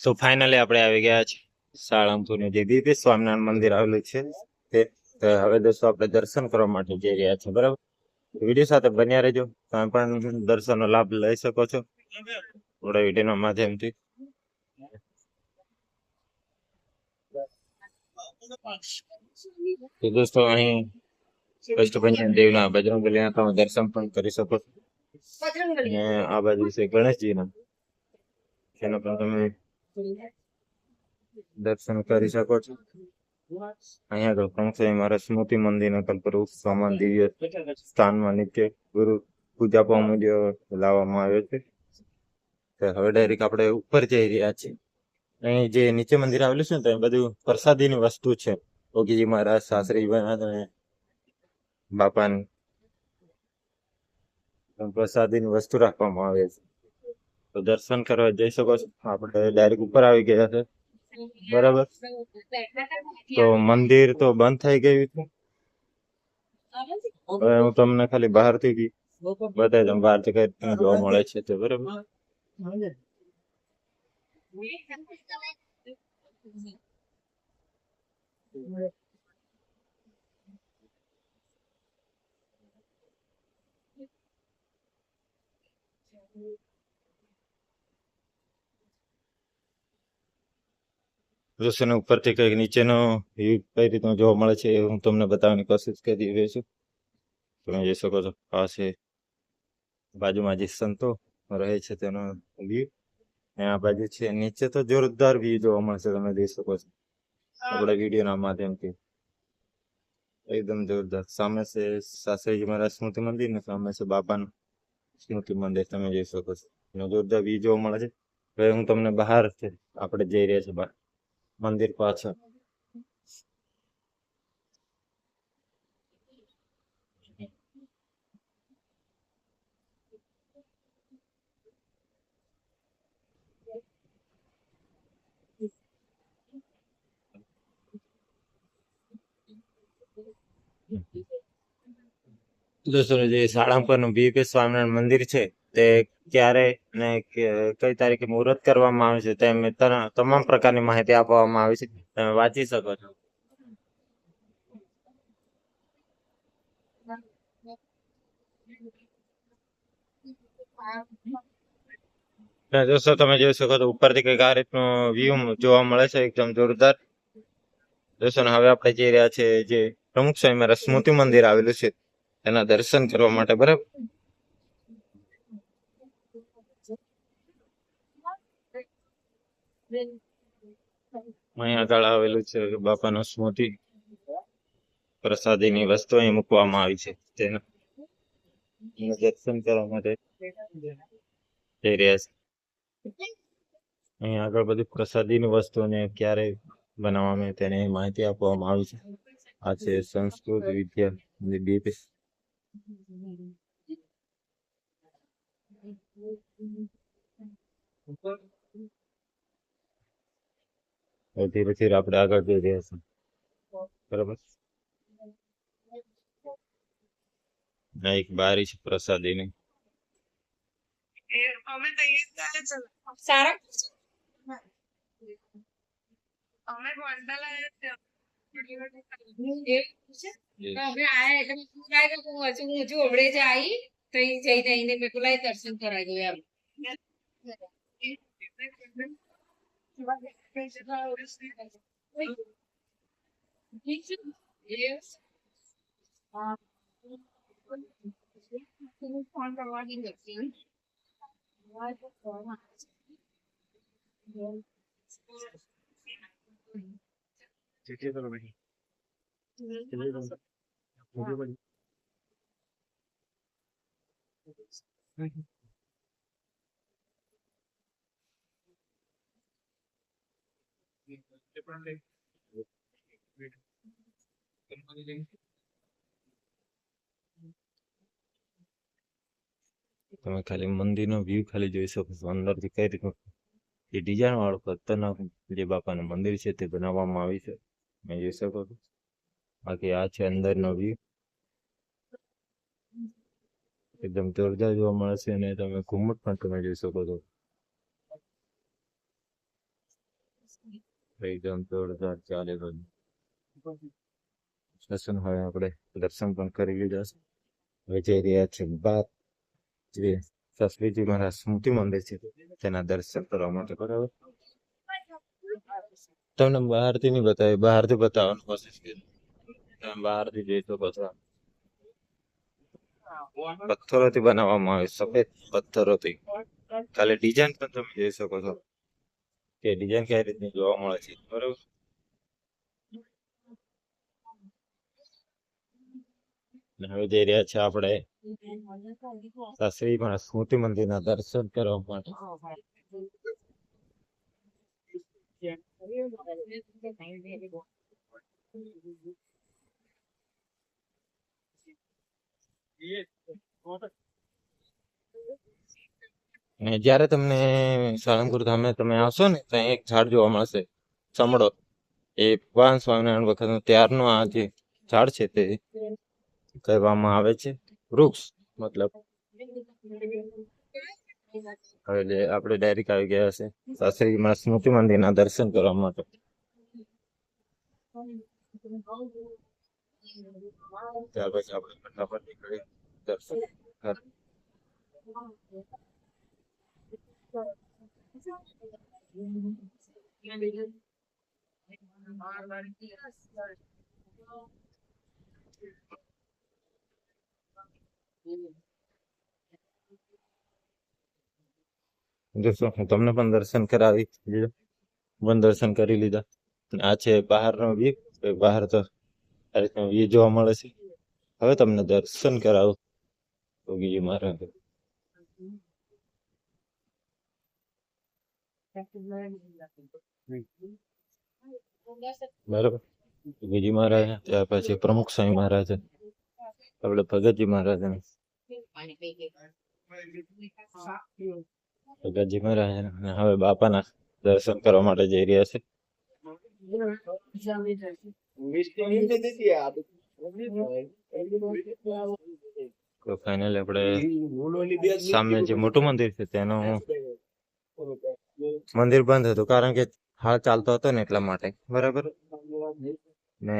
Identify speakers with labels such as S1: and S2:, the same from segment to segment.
S1: તો ફાઇનલી આપણે આવી ગયા છે સાળંગપુરનું જે દિવ્ય સ્વામિનારાયણ મંદિર આવેલું છે તે હવે દોસ્તો આપણે દર્શન કરવા માટે જઈ રહ્યા છે બરાબર? વીડિયો સાથે બન્યા રહેજો તમે પણ દર્શનનો લાભ લઈ શકો છો. થોડા વિડીયોના માધ્યમથી. તો દોસ્તો અહીં કષ્ટભંજન દેવના બજરંગબલીના તમે દર્શન પણ કરી શકો છો. અને આ બાજુ છે ગણેશજીના. જેના પણ તમે દર્શન કરી શકો છો. અહીંયા આગળ પ્રમુખ મહારાજ સ્મૃતિ મંદિરના કલ્પરૂપ સમાન દિવ્ય સ્થાનમાં નિત્ય ગુરુ પૂજા પામુદ્ય લાવવામાં આવ્યો છે. હવે ડાયરેક્ટ આપણે ઉપર જઈ રહ્યા છીએ. અહીં જે નીચે મંદિર આવેલું છે ને ત્યાં બધું પ્રસાદીની વસ્તુ છે. ઓગીજી મહારાજ શાસ્ત્રી અને બાપાની પ્રસાદીની વસ્તુ રાખવામાં આવે છે. તો દર્શન કરવા જઈ શકો છો. આપણે ડાયરેક્ટ ઉપર આવી ગયા છે. બરાબર? તો મંદિર તો બંધ થઈ ગયું છે. હવે હું તમને ખાલી બહારથી બી બતાવી દઉં, બહારથી કઈ જોવા મળે છે તે બરાબર? દૃશ્યને ઉપરથી કંઈક નીચેનો વ્યૂ કઈ રીતનો જોવા મળે છે એ હું તમને બતાવવાની કોશિશ કરી રહ્યો છું. તમે જોઈ શકો છો છે બાજુમાં જે સંતો રહે છે તેનો વ્યૂ અને આ બાજુ છે નીચે તો જોરદાર વ્યૂ જોવા મળશે તમે જોઈ શકો છો. આપણા વિડીયોના માધ્યમથી. એકદમ જોરદાર. સામે છે શાસ્ત્રીજી મહારાજ સ્મૃતિ મંદિર ને સામે છે બાપાનું સ્મૃતિ મંદિર, તમે જોઈ શકો છો. જોરદાર વ્યૂ જોવા મળે છે. હવે હું તમને બહાર આપણે જઈ રહ્યા છીએ બહાર. મંદિર પાછળ દોસ્તો જે સાળંગપુરનું બીપી સ્વામિનારાયણ મંદિર છે તે ક્યારે ને કઈ તારીખે મુહૂર્ત કરવામાં આવે છે તેમ તમામ પ્રકારની માહિતી આપવામાં આવી છે. તમે વાંચી શકો છો. દોસ્તો, તમે જોઈ શકો છો, ઉપરથી કંઈક આ રીતનું વ્યૂ જોવા મળે છે, એકદમ જોરદાર. દોસ્તો હવે આપણે જઈ રહ્યા છે જે પ્રમુખ સ્વામી સ્મૃતિ મંદિર આવેલું છે. એના દર્શન કરવા માટે, બરાબર? અહીં આગળ આવેલું છે બાપાનું સ્મૃતિ પ્રસાદીની વસ્તુ અહીં મૂકવામાં આવી છે. તેના દર્શન કરવા માટે જઈ રહ્યા છે. અહીં આગળ બધી પ્રસાદીની વસ્તુને ક્યારે બનાવવામાં તેની માહિતી આપવામાં આવી છે. આ છે સંસ્કૃત વિદ્યા ડીપી હવે ધીરે ધીરે આપણે આગળ જઈ રહ્યા છીએ. બરાબર? એક બારી છે પ્રસાદીની.
S2: અમે
S3: સારા દર્શન કરાવી દઉં એમ. ઠીક છે એવું છે. હા. હું
S1: તમે ખાલી મંદિરનો વ્યૂ ખાલી જોઈ શકો છો. અંદરથી કઈ રીતનું ડિઝાઇન વાળું ખતરનાક જે બાપાનું મંદિર છે તે બનાવવામાં આવી છે. તમે જોઈ શકો છો. બાકી આ છે અંદરનો વ્યૂ એકદમ જોરદાર જોવા મળે છે અને તમે ઘુમ્મટ પણ તમે જોઈ શકો છો. એકદમ જોરદાર ચાલે બધું દર્શન હવે આપણે દર્શન પણ કરી લીધા છે. હવે જઈ રહ્યા છે બાદ જે સસરીજી મહારાજ સ્મૃતિ મંદિર છે તેના દર્શન કરવા માટે. બરાબર? તમને બહારથી નહીં બતાવી બહારથી બતાવવાની કોશિશ કરી તમે બહારથી જોઈ શકો છો પથ્થરોથી બનાવવામાં આવે સફેદ પથ્થરોથી. ખાલી ડિઝાઇન પણ તમે જોઈ શકો છો. કે ડિઝાઇન કઈ રીતની જોવા મળે છે? બરાબર. હવે જઈ રહ્યા છે આપણે શ્રી પણ સ્મૃતિ મંદિરના દર્શન કરવા માટે. અને જ્યારે તમને સાળંગપુર ધામે તમે આવશો ને ત્યાં એક ઝાડ જોવા મળશે. ચમડો. એ ભગવાન સ્વામિનારાયણ વખતનો ત્યારનો આ જે ઝાડ છે તે કહેવામાં આવે છે. વૃક્ષ, મતલબ. હવે આપણે ડાયરેક્ટ આવી ગયા છે શાસ્ત્રી માં સ્મૃતિ મંદિરના દર્શન કરવા માટે. ત્યાર પછી આપણે ફટાફટ નીકળી દર્શન. કર દોસ્તો હું તમને પણ દર્શન કરાવી દીધું પણ દર્શન કરી લીધા. અને આ છે બહારનો વ્યૂ. બહાર તો આ રીતનો વ્યૂ જોવા મળે છે. હવે તમને દર્શન કરાવું. યોગીજી મહારાજ બરાબર. યોગીજી મહારાજ ત્યાર પછી પ્રમુખ સ્વામી મહારાજ આપણે ભગતજી મહારાજ ભગતજી મહારાજ હવે બાપાના દર્શન કરવા માટે જઈ રહ્યા છે. તો ફાઇનલ આપણે સામે જે મોટું મંદિર છે, તેનું મંદિર બંધ હતું, કારણ કે હાલ ચાલતો હતો ને એટલા માટે. બરાબર? ને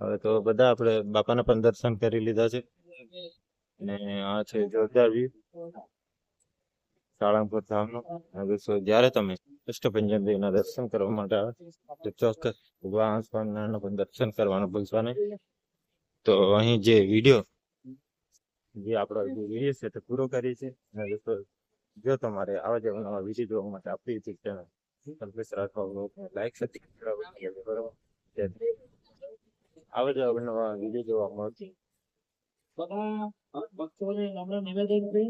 S1: હવે તો બધા આપણે બાપાના પણ દર્શન કરી લીધા છે. ને આ છે જોરદાર વ્યૂ સાળંગપુર ધામનો. જ્યારે તમે અષ્ટભંજન દેવના દર્શન કરવા માટે આવે, તો ચોક્કસ ભગવાન સ્વામિનારાયણના પણ દર્શન કરવાનું ભૂલશો નહીં તો અહીં જે વીડિયો જે આપણો વીડિયો છે તે પૂરો કરીએ છીએ. જો તમારે આવા જેવા નવા વીડિયો જોવા માટે આપણી યુટ્યુબ ચેનલ સબસ્ક્રાઇબ રાખવા લાઈક સબસ્ક્રાઇબ કરવા બરાબર? આવા જેવા નવા વીડિયો જોવા મળશે.
S4: બધા ભક્તોને નમ્ર નિવેદન છે.